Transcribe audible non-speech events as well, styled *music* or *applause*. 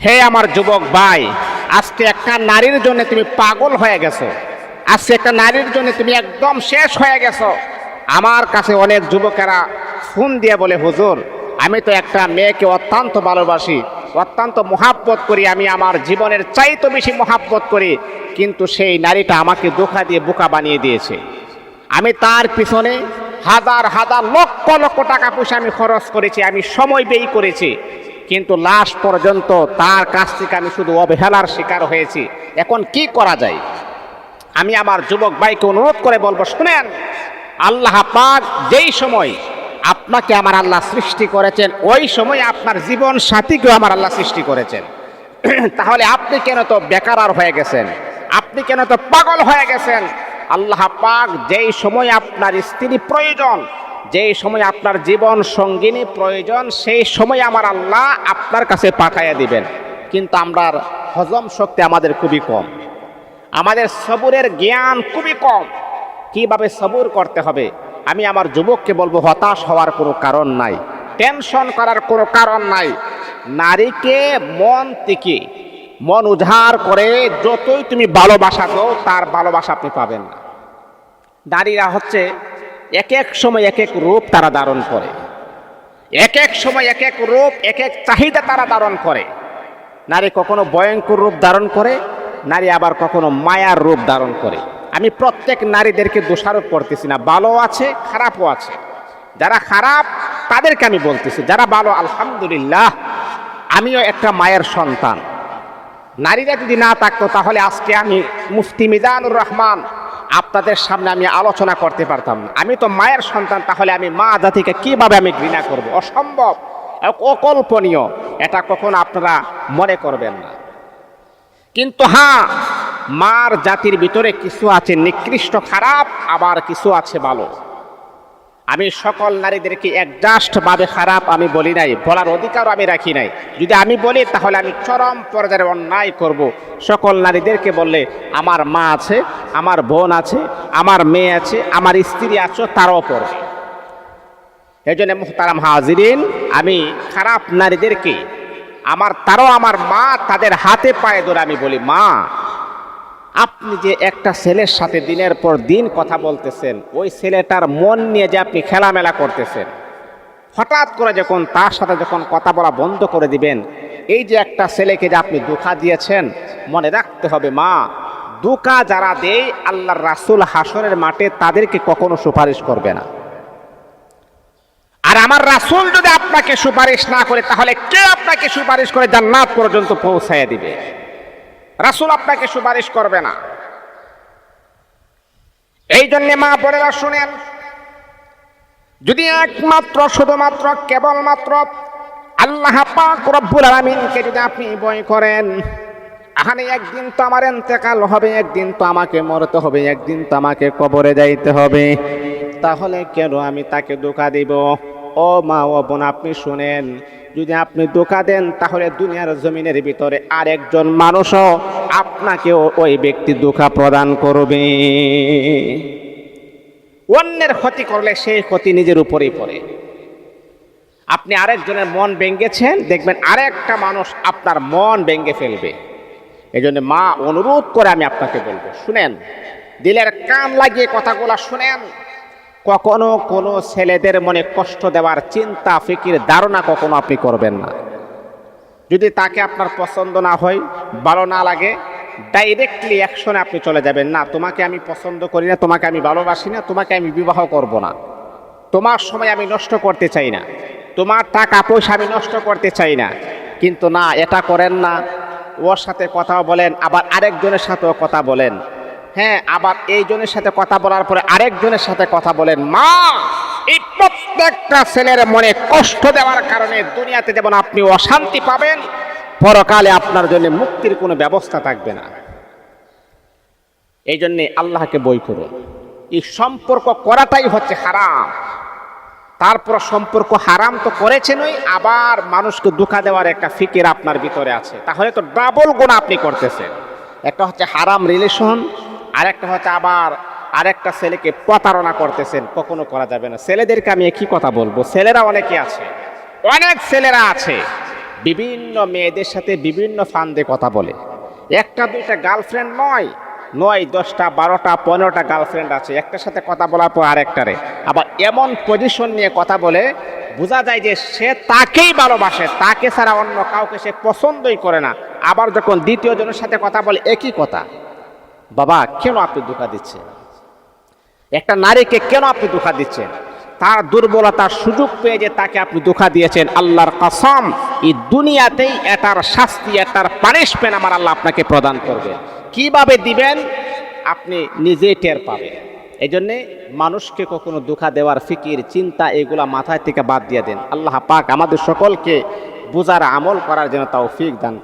হে আমার যুবক ভাই, আজকে একটা নারীর জন্য তুমি পাগল হয়ে গেছো। আজকে একটা নারীর জন্য তুমি একদম শেষ হয়ে গেছো। আমার কাছে অনেক যুবকেরা ফোন দিয়ে বলে, হুজুর, আমি তো একটা মেয়েকে অত্যন্ত ভালোবাসি, অত্যন্ত মহাব্বত করি, আমি আমার জীবনের চাইতো বেশি মহাব্বত করি, কিন্তু সেই নারীটা আমাকে দোকা দিয়ে বোকা বানিয়ে দিয়েছে। আমি তার পিছনে হাজার হাজার লক্ষ লক্ষ টাকা পয়সা আমি খরচ করেছি, আমি সময় ব্যয় করেছি কিন্তু লাস্ট পর্যন্ত তার কাছ থেকে আমি শুধু অবহেলার শিকার হয়েছি। এখন কি করা যায়? আমি আমার যুবক ভাইকে অনুরোধ করে বলব, শুনেন, আল্লাহ পাক যেই সময় আপনাকে আমার আল্লাহ সৃষ্টি করেছেন, ওই সময় আপনার জীবন সাথীকেও আমার আল্লাহ সৃষ্টি করেছেন। *clears throat* তাহলে আপনি কেন তো বেকার আর হয়ে গেছেন? আপনি কেন তো পাগল হয়ে গেছেন? আল্লাহ পাক যেই সময় আপনার স্ত্রী প্রয়োজন যেই সময় আপনার জীবন সঙ্গিনী প্রয়োজন, সেই সময় আমার আল্লাহ আপনার কাছে পাঠাইয়া দিবেন। কিন্তু আমরা হজম শক্তি আমাদের খুবই কম। আমাদের সবুরের জ্ঞান খুবই কম। কীভাবে সবুর করতে হবে? আমি আমার যুবককে বলব, হতাশ হওয়ার কোনো কারণ নাই। টেনশন করার কোনো কারণ নাই। নারীকে মন থেকে মন উজাড় করে যতই তুমি ভালোবাসা দাও, তার ভালোবাসা আপনি পাবেন না। নারীরা হচ্ছে এক এক সময় এক এক রূপ তারা ধারণ করে। এক এক সময় এক এক রূপ, এক এক চাহিদা তারা ধারণ করে। নারী কখনো ভয়ঙ্কর রূপ ধারণ করে, নারী আবার কখনো মায়ার রূপ ধারণ করে। আমি প্রত্যেক নারীদেরকে দোষারোপ করতেছি না, ভালো আছে, খারাপও আছে। যারা খারাপ, তাদেরকে আমি বলতেছি, যারা ভালো, আলহামদুলিল্লাহ, আমিও একটা মায়ের সন্তান। নারীরা যদি না থাকতো, তাহলে আজকে আমি মুফতি মিজানুর রহমান আপনাদের সামনে আমি আলোচনা করতে পারতাম। আমি তো মায়ের সন্তান, তাহলে আমি মা জাতিকে কীভাবে আমি ঘৃণা করব? অসম্ভব। অকল্পনীয়। এটা কখন আপনারা মনে করবেন না। কিন্তু হ্যাঁ মার জাতির ভিতরে কিছু আছে নিকৃষ্ট খারাপ, আবার কিছু আছে ভালো। আমি সকল নারীদেরকে একজাস্ট ভাবে খারাপ আমি বলি নাই, বলার অধিকারও আমি রাখি নাই। যদি আমি বলি, তাহলে আমি চরম পর্যায়ে অন্যায় করব। সকল নারীদেরকে বললে, আমার মা আছে, আমার বোন আছে, আমার মেয়ে আছে, আমার স্ত্রী আছে তারাও ওপর। এই জন্য মুহতারাম হাজিরিন, আমি খারাপ নারীদেরকে, আমার তারও আমার মা, তাদের হাতে পায়ে ধরে আমি বলি, মা আপনি যে একটা ছেলের সাথে দিনের পর দিন কথা বলতেছেন, ওই ছেলেটার মন নিয়ে যে আপনি খেলামেলা করতেছেন, হঠাৎ করে যখন তার সাথে যখন কথা বলা বন্ধ করে দিবেন, এই যে একটা ছেলেকে যে আপনি দুঃখা দিয়েছেন, মনে রাখতে হবে, মা দুকা যারা দেয় আল্লাহর রাসুল হাসনের মাঠে তাদেরকে কখনো সুপারিশ করবে না। আর আমার রাসুল যদি আপনাকে সুপারিশ না করে, তাহলে কে আপনাকে সুপারিশ করে জান্নাত পর্যন্ত পৌঁছায় দিবে? রাসুল আপনাকে সুপারিশ করবে না। এই জন্যে মা বোনেরা শুনেন, যদি একমাত্র, শুধুমাত্র, কেবলমাত্র আল্লাহ পাক রব্বুল আলামিনকে যদি আপনি ভয় করেন, আহানে একদিন তো আমার এতেকাল হবে, একদিন তো আমাকে মরতে হবে, একদিন তো আমাকে কবরে যাইতে হবে, তাহলে কেন আমি তাকে ধোকা দিব? ও মা ও বোন, আপনি শুনেন, যদি আপনি ধোকা দেন, তাহলে দুনিয়ার জমিনের ভিতরে আরেকজন মানুষও আপনাকে ওই ব্যক্তি ধোকা প্রদান করবে। অন্যের ক্ষতি করলে সেই ক্ষতি নিজের উপরেই পড়ে। আপনি আরেকজনের মন ভেঙ্গেছেন দেখবেন আরেকটা মানুষ আপনার মন ভেঙ্গে ফেলবে। এই জন্য মা, অনুরোধ করে আমি আপনাকে বলব, শুনেন, দিলের কান লাগিয়ে কথাগুলো শুনেন। কখনো কোনো ছেলেদের মনে কষ্ট দেওয়ার চিন্তা, ফিকির ধারণা কখনো আপনি করবেন না। যদি তাকে আপনার পছন্দ না হয়, ভালো না লাগে ডাইরেক্টলি অ্যাকশনে আপনি চলে যাবেন, না, তোমাকে আমি পছন্দ করি না, তোমাকে আমি ভালোবাসি না, তোমাকে আমি বিবাহ করব না। তোমার সময় আমি নষ্ট করতে চাই না, তোমার টাকা পয়সা আমি নষ্ট করতে চাই না। কিন্তু না, এটা করেন না। ওর সাথে কথা বলেন, আবার আরেকজনের সাথেও কথা বলেন। হ্যাঁ আবার এইজনের সাথে কথা বলার পরে আরেকজনের সাথে কথা বলেন, মা, এই প্রত্যেকটা ছেলের মনে কষ্ট দেওয়ার কারণে দুনিয়াতে যেমন আপনি অশান্তি পাবেন, পরকালে আপনার জন্য মুক্তির কোনো ব্যবস্থা থাকবে না। এই জন্যে আল্লাহকে বই করুন এই সম্পর্ক করাটাই হচ্ছে হারাম। তারপর সম্পর্ক হারাম তো করেছেনই, আবার মানুষকে দুঃখা দেওয়ার একটা ফিকির আপনার ভিতরে আছে। তাহলে তো ডাবল গুণ আপনি করতেছেন। একটা হচ্ছে হারাম রিলেশন আরেকটা হচ্ছে আবার আরেকটা ছেলেকে প্রতারণা করতেছেন, কখনো করা যাবে না। ছেলেদেরকে আমি কি কথা বলব, ছেলেরা অনেকে আছে, অনেক ছেলেরা আছে, বিভিন্ন মেয়েদের সাথে বিভিন্ন ফান্দে কথা বলে। একটা, দুইটা গার্লফ্রেন্ড নয় নয়, দশটা, বারোটা, পনেরোটা গার্লফ্রেন্ড আছে, একটার সাথে কথা বলার পর আরেকটারে। আবার এমন পজিশন নিয়ে কথা বলে, বোঝা যায় যে সে তাকেই ভালোবাসে, তাকে ছাড়া অন্য কাউকে সে পছন্দই করে না। আবার যখন দ্বিতীয় জনের সাথে কথা বলে, একই কথা। বাবা, কেন আপনি ধোকা দিচ্ছেন? একটা নারীকে কেন আপনি ধোকা দিচ্ছেন? তার দুর্বলতার সুযোগ পেয়ে যে তাকে আপনি ধোকা দিয়েছেন, আল্লাহর কসম, এই দুনিয়াতেই এটার শাস্তি এটার পানিশমেন্ট আমার আল্লাহ আপনাকে প্রদান করবে। কীভাবে দিবেন? আপনি নিজেই টের পাবেন। এই জন্যে মানুষকে কখনো দুঃখা দেওয়ার ফিকির, চিন্তা, এগুলা মাথায় থেকে বাদ দিয়ে দেন। আল্লাহ পাক আমাদের সকলকে বুজার আমল করার জন্য তাও ফিক দান